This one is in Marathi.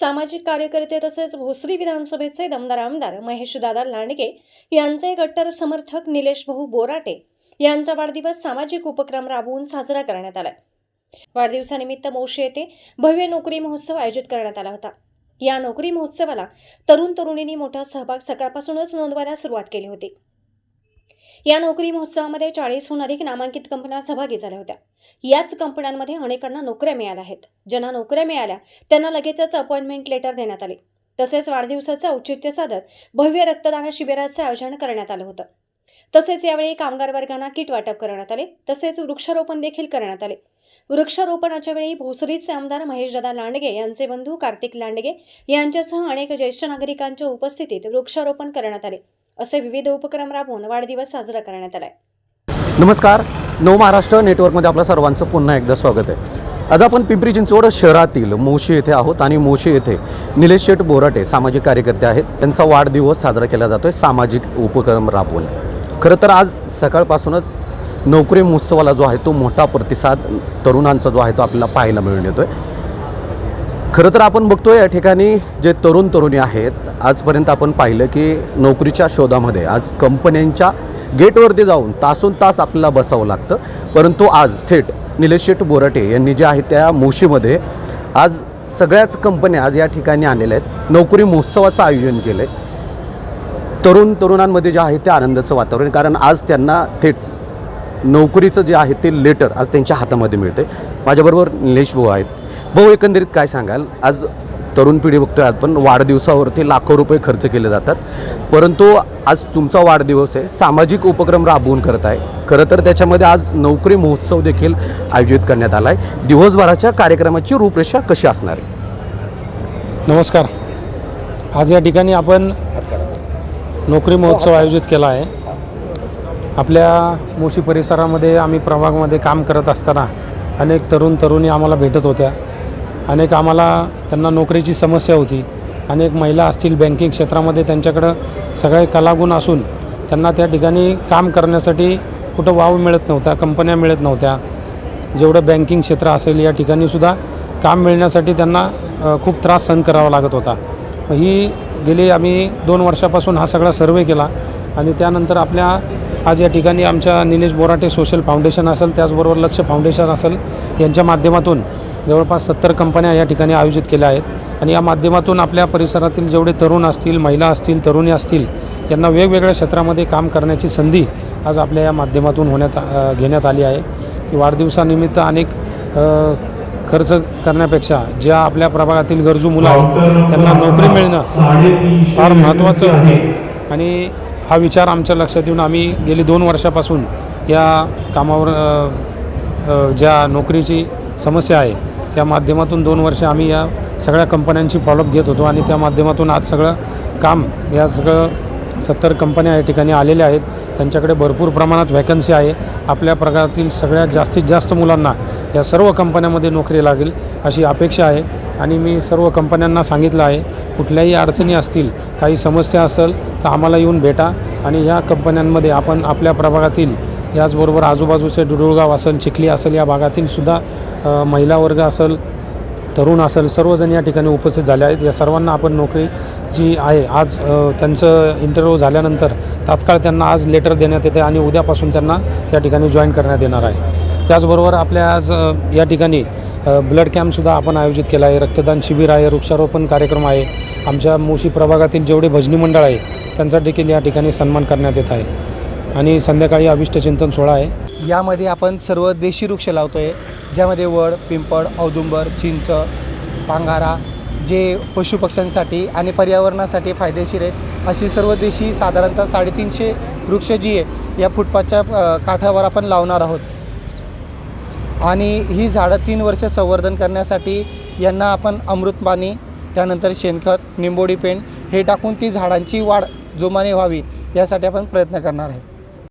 सामाजिक कार्यकर्ते तसेच भोसरी विधानसभेचे दमदार आमदार महेशदादा लांडगे यांचे गट्टर समर्थक निलेश भाऊ बोराटे यांचा वाढदिवस सामाजिक उपक्रम राबवून साजरा करण्यात आला वाढदिवसानिमित्त मोशी येथे भव्य नोकरी महोत्सव आयोजित करण्यात आला होता. या नोकरी महोत्सवाला तरुण तरुणींनी मोठा सहभाग सकाळपासूनच नोंदवायला सुरुवात केली होती. या नोकरी महोत्सवामध्ये चाळीसहून अधिक नामांकित कंपन्या सहभागी झाल्या होत्या. याच कंपन्यांमध्ये अनेकांना नोकऱ्या मिळाल्या आहेत. ज्यांना नोकऱ्या मिळाल्या त्यांना लगेचच अपॉइंटमेंट लेटर देण्यात आले. तसेच वाढदिवसाचं औचित्य साधत भव्य रक्तदान शिबिराचं आयोजन करण्यात आलं होतं. तसेच यावेळी कामगार वर्गांना किट वाटप करण्यात आले. तसेच वृक्षारोपण देखील करण्यात आले. वृक्षारोपणाच्या वेळी भोसरीचे आमदार महेशदादा लांडगे यांचे बंधू कार्तिक लांडगे यांच्यासह अनेक ज्येष्ठ नागरिकांच्या उपस्थितीत वृक्षारोपण करण्यात आले. असे विविध उपक्रम राबवून वाढदिवस साजरा करण्यात आलाय. नमस्कार. नव महाराष्ट्र नेटवर्कमध्ये आपलं सर्वांचं पुन्हा एकदा स्वागत आहे. आज आपण पिंपरी चिंचवड शहरातील मोशी येथे आहोत आणि मोशी येथे निलेश शेठ बोराटे सामाजिक कार्यकर्ते आहेत. त्यांचा वाढदिवस साजरा केला जातो आहे सामाजिक उपक्रम राबवून. खरं तर आज सकाळपासूनच नोकरी महोत्सवाला जो आहे तो मोठा प्रतिसाद तरुणांचा जो आहे तो आपल्याला पाहायला मिळून येतो आहे खरं तर आपण बघतो या ठिकाणी जे तरुण तरुणी आहेत आजपर्यंत आपण पाहिलं की नोकरीच्या शोधामध्ये आज कंपन्यांच्या गेटवरती जाऊन तासून तास आपल्याला बसावं लागतं. परंतु आज थेट निलेश शेठ बोराटे यांनी जे आहे त्या मोशीमध्ये आज सगळ्याच कंपन्या आज या ठिकाणी आलेल्या आहेत. नोकरी महोत्सवाचं आयोजन केलं आहे तरुण तरुणांमध्ये जे आहे ते आनंदाचं वातावरण कारण आज त्यांना थेट नोकरीचं जे आहे ते लेटर आज त्यांच्या हातामध्ये मिळते माझ्याबरोबर निलेश भाऊ आहेत. भाऊ एकंदरीत काय सांगाल? आज तरुण पिढी बघतोय आपण वाढदिवसावरती लाखो रुपये खर्च केले जातात. परंतु आज तुमचा वाढदिवस आहे सामाजिक उपक्रम राबवून करत आहे. खरं तर त्याच्यामध्ये आज नोकरी महोत्सव देखील आयोजित करण्यात आला आहे दिवसभराच्या कार्यक्रमाची रूपरेषा कशी असणार आहे? नमस्कार. आज या ठिकाणी आपण नोकरी महोत्सव आयोजित केला आहे. आपल्या मोशी परिसरामध्ये आम्ही प्रभागामध्ये काम करत असताना अनेक तरुण तरुणी आम्हाला भेटत होत्या. अनेक आम्हाला त्यांना नोकरीची समस्या होती. अनेक महिला असतील बँकिंग क्षेत्रामध्ये त्यांच्याकडं सगळे कलागुण असून त्यांना त्या ठिकाणी काम करण्यासाठी कुठं वाव मिळत नव्हता कंपन्या मिळत नव्हत्या. जेवढं बँकिंग क्षेत्र असेल या ठिकाणीसुद्धा काम मिळण्यासाठी त्यांना खूप त्रास सहन करावा लागत होता. ही गेली आम्ही दोन वर्षापासून हा सगळा सर्वे केला आणि त्यानंतर आपल्या आज या ठिकाणी आमच्या निलेश बोराटे सोशल फाउंडेशन असेल त्याचबरोबर लक्ष फाउंडेशन असेल यांच्या माध्यमातून जवळपास सत्तर कंपन्या या ठिकाणी आयोजित केल्या आहेत. आणि या माध्यमातून आपल्या परिसरातील जेवढे तरुण असतील महिला असतील तरुणी असतील यांना वेगवेगळ्या क्षेत्रामध्ये काम करण्याची संधी आज आपल्या या माध्यमातून होण्यात घेण्यात आली आहे. की वाढदिवसानिमित्त अनेक खर्च करण्यापेक्षा ज्या आपल्या प्रभागातील गरजू मुलं आहेत त्यांना नोकरी मिळणं फार महत्त्वाचं आहे. आणि हा विचार आमच्या लक्षात येऊन आम्ही गेली दोन वर्षापासून या कामावर ज्या नोकरीची समस्या आहे त्या माध्यमातून दोन वर्ष आम्ही या सगळ्या कंपन्यांची फॉलोअप घेत होतो आणि त्या माध्यमातून आज सगळं काम या सगळं सत्तर कंपन्या या ठिकाणी आलेल्या आहेत. त्यांच्याकडे भरपूर प्रमाणात व्हॅकन्सी आहे. आपल्या प्रकारातील सगळ्यात जास्तीत जास्त मुलांना या सर्व कंपन्यांमध्ये नोकरी लागेल अशी अपेक्षा आहे. आणि मी सर्व कंपन्यांना सांगितलं आहे कुठल्याही अडचणी असतील काही समस्या असेल तर आम्हाला येऊन भेटा आणि ह्या कंपन्यांमध्ये आपण आपल्या प्रभागातील याचबरोबर आजूबाजूचे डुडुळगाव असेल चिखली असेल या भागातील सुद्धा महिला वर्ग असेल तरुण असेल सर्वजण या ठिकाणी उपस्थित झाले आहेत. या सर्वांना आपण नोकरी जी आहे आज त्यांचं इंटरव्ह्यू झाल्यानंतर तात्काळ त्यांना आज लेटर देण्यात येते आणि उद्यापासून त्यांना त्या ठिकाणी जॉईन करण्यात येणार आहे. त्याचबरोबर आपल्या आज या ठिकाणी ब्लड कॅम्पसुद्धा आपण आयोजित केला आहे. रक्तदान शिबिर आहे वृक्षारोपण कार्यक्रम आहे. आमच्या मुशी प्रभागातील जेवढे भजनी मंडळ आहे त्यांचा देखील या ठिकाणी सन्मान करण्यात येत आहे. आणि संध्याकाळी अभिष्टचिंतन सोहळा आहे. यामध्ये आपण सर्व देशी वृक्ष लावतो आहे ज्यामध्ये वड पिंपळ औदुंबर चिंच पांघारा जे पशुपक्ष्यांसाठी आणि पर्यावरणासाठी फायदेशीर आहेत अशी सर्व देशी साधारणतः साडेतीनशे वृक्ष जी आहे या फुटपाथच्या काठावर आपण लावणार आहोत. आणि ही झाडं तीन वर्ष संवर्धन करण्यासाठी यांना आपण अमृत पाणी त्यानंतर शेणखत निंबोडी पेंट हे टाकून ती झाडांची वाढ जोमाने व्हावी यासाठी आपण प्रयत्न करणार आहे.